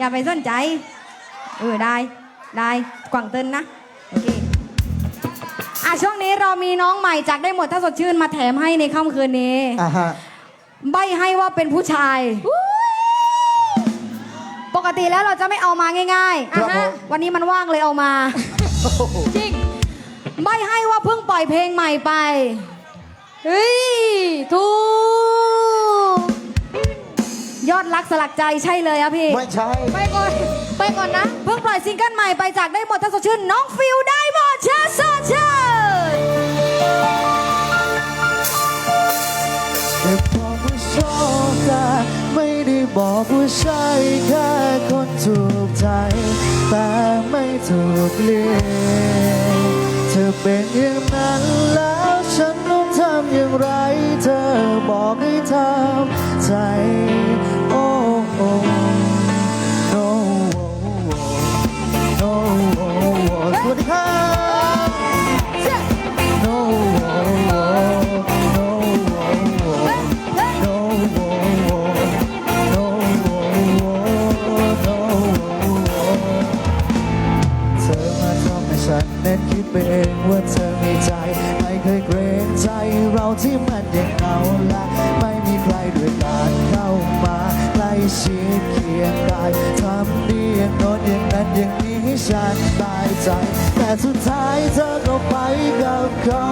อย่าไปสนใจ เออ ได้ ได้กวางเตินนะ โอเค อะ ช่วงนี้เรามีน้องใหม่จากได้หมดถ้าสดชื่นมาแถมให้ในค่ำคืนนี้ อ่าฮะใบให้ว่าเป็นผู้ชาย ปกติแล้วเราจะไม่เอามาง่ายๆครับอะฮะผมวันนี้มันว่างเลยเอามา จริง ใบให้ว่าเพิ่งปล่อยเพลงใหม่ไป เฮ้ย ถูก ยอดรักสลักใจใช่เลยอะพี่ ไม่ใช่ ไปก่อน ไปก่อนนะ เพิ่งปล่อยซิงเกิลใหม่ไปจากได้หมดถ้าสดชื่น น้องฟิลได้หมดเชิญเชิญเชิญแค่บอกว่าชอบแต่ไม่ได้บอกว่าใช่แค่คนถูกใจ แต่ไม่ถูกเลียงเธอเป็นอย่างนั้นแล้วฉันต้องทำอย่างไร เธอบอกให้ทำใจ เราที่มันยังเอาละไม่มีใครด้วยการเข้ามาใกล้ชิดเคียงกายทำดีอย่างโน้นอย่างนั้นอย่างนี้ให้ฉันตายใจ แต่สุดท้ายเธอก็ไปกับเขา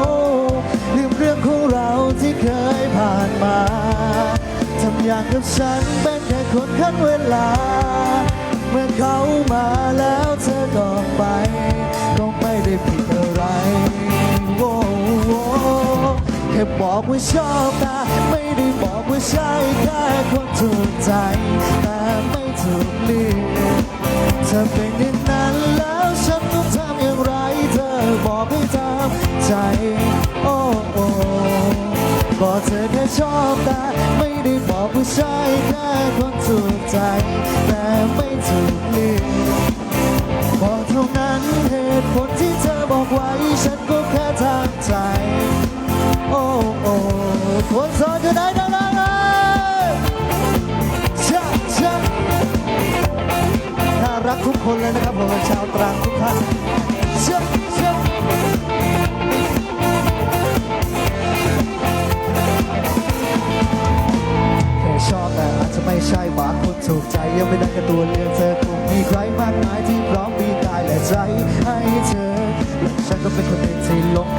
ลืมเรื่องของเราที่เคยผ่านมาทำอย่างกับฉันเป็นแค่คนขั้นเวลา บอกว่าชอบแต่ไม่ได้บอกว่าใช่แค่คนถูกใจ แต่ไม่ถูกเลือกเธอเป็นอย่างนั้นแล้วฉันต้องทำอย่างไร เธอบอกให้ทำใจ โอ้โอ้บอกเธอแค่ชอบแต่ไม่ได้บอกว่าใช่แค่คนถูกใจ แต่ไม่ถูกเลือกบอกเท่านั้นเหตุผลที่เธอบอกไว้ฉันก็แค่ทางใจ โอ้โอ้คนโสดอยู่ไหนดังๆเลยชะชะน่ารักทุกคนเลยนะครับผมชาวตรัง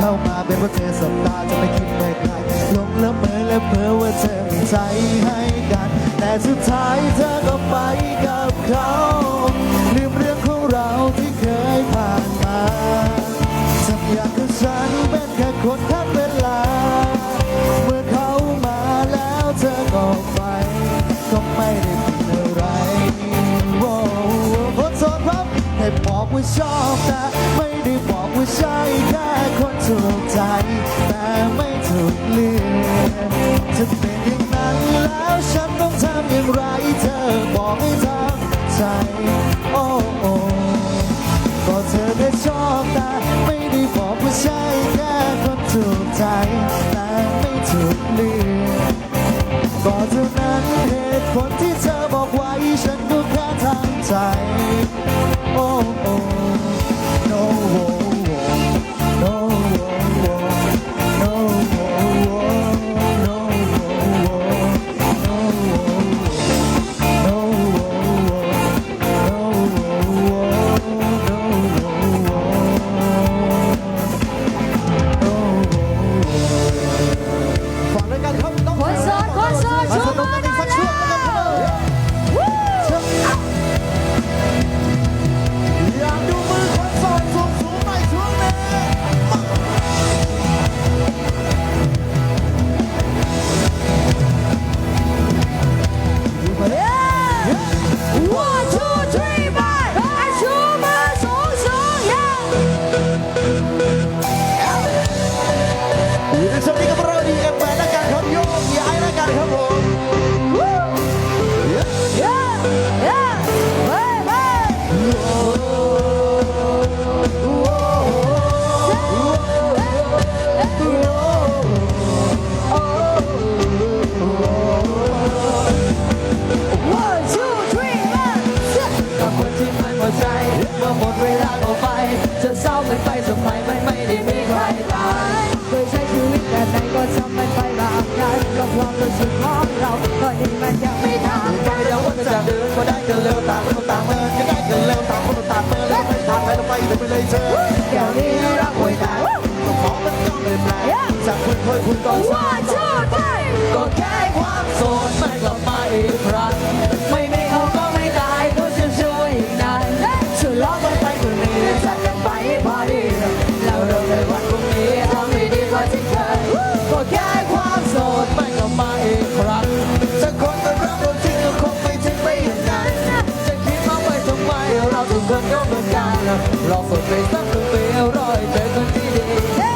ามาเป็นเพราะเธอสบตาจะไม่คิดไม่ใครหลงแล้วเมื่อและเพ้อว่าเธอมีใจให้กัน แต่สุดท้ายเธอก็ไปกับเขาลืมเรื่องของเราที่เคยผ่านมาทำอย่างกับฉันเป็นแค่คนข้ามเวลา เมื่อเขามาแล้วเธอก็ไปก็ไม่ได้เป็นอะไรโว้คนโสดครับให้บอกว่าชอบแต่ไม่ จะเป็นอย่างนั้นแล้วฉันต้องทำอย่างไรเธอบอกให้ทำใจโอ้โอ้ก็เธอได้ชอบแต่ไม่ได้บอกว่าใช่แค่คนถูกใจแต่ไม่ถูกเลือกก็เท่านั้นเหตุผลที่เธอบอกไว้ฉันก็แค่ทางใจโอ้โอ้ Rica por winter. เดินย้อนเดินกลางรอฝนไปสักหนึ่งปีอร่อยเป็นคนที่ดี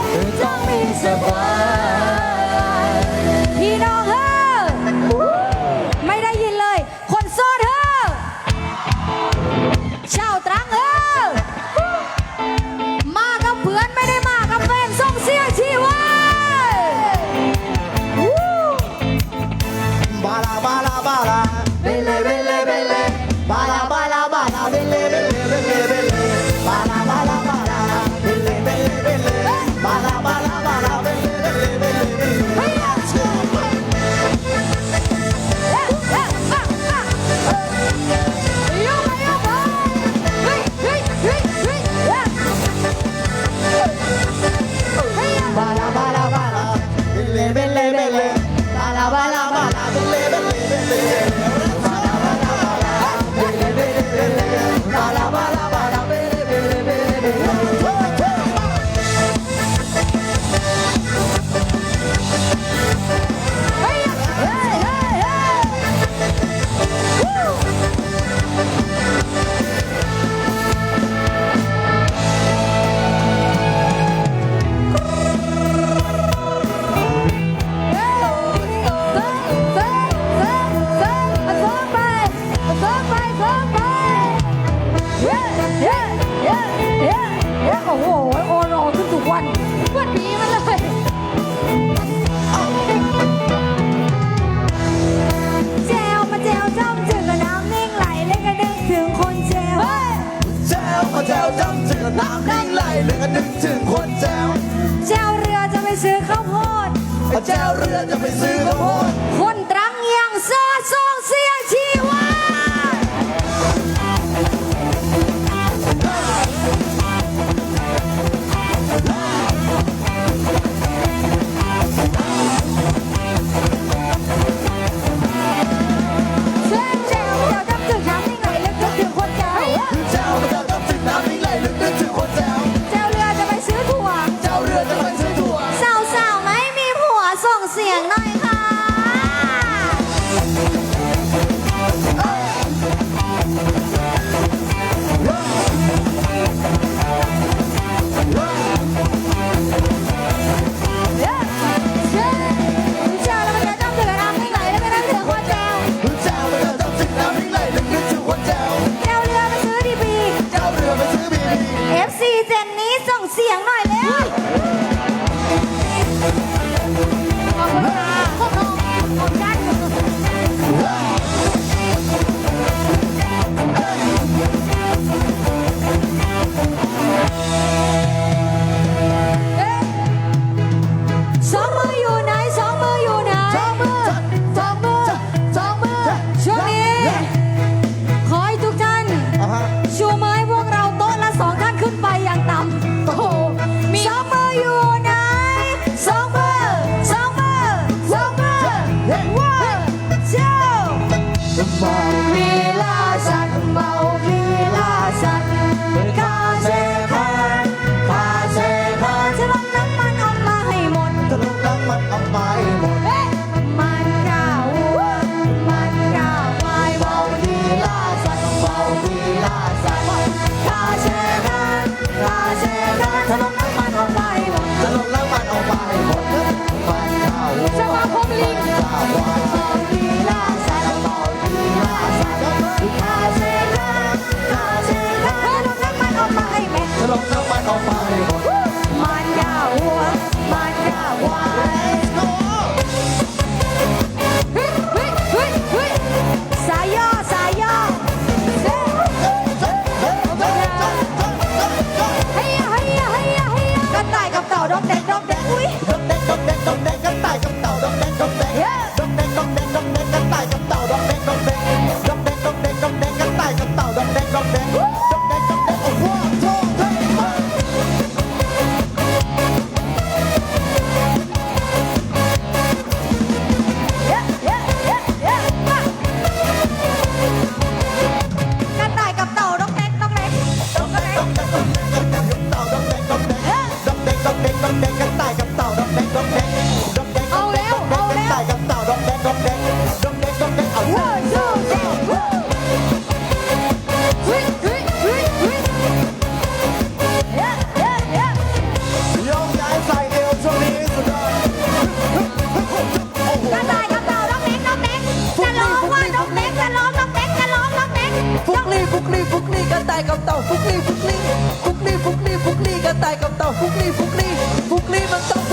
น้ำนิ่งไหลเหลือนึกถึงคนแจวแจวเรือจะไปซื้อข้าวโพดแจวเรือจะไปซื้อข้าวโพด ฟุกลี่ฟุกลี่ฟุกลี่ฟุกลี่ฟุกนี่กระต่ายกับเต่าฟุกลี่ฟุกลี่ฟุกลี่มันเต่าฟุ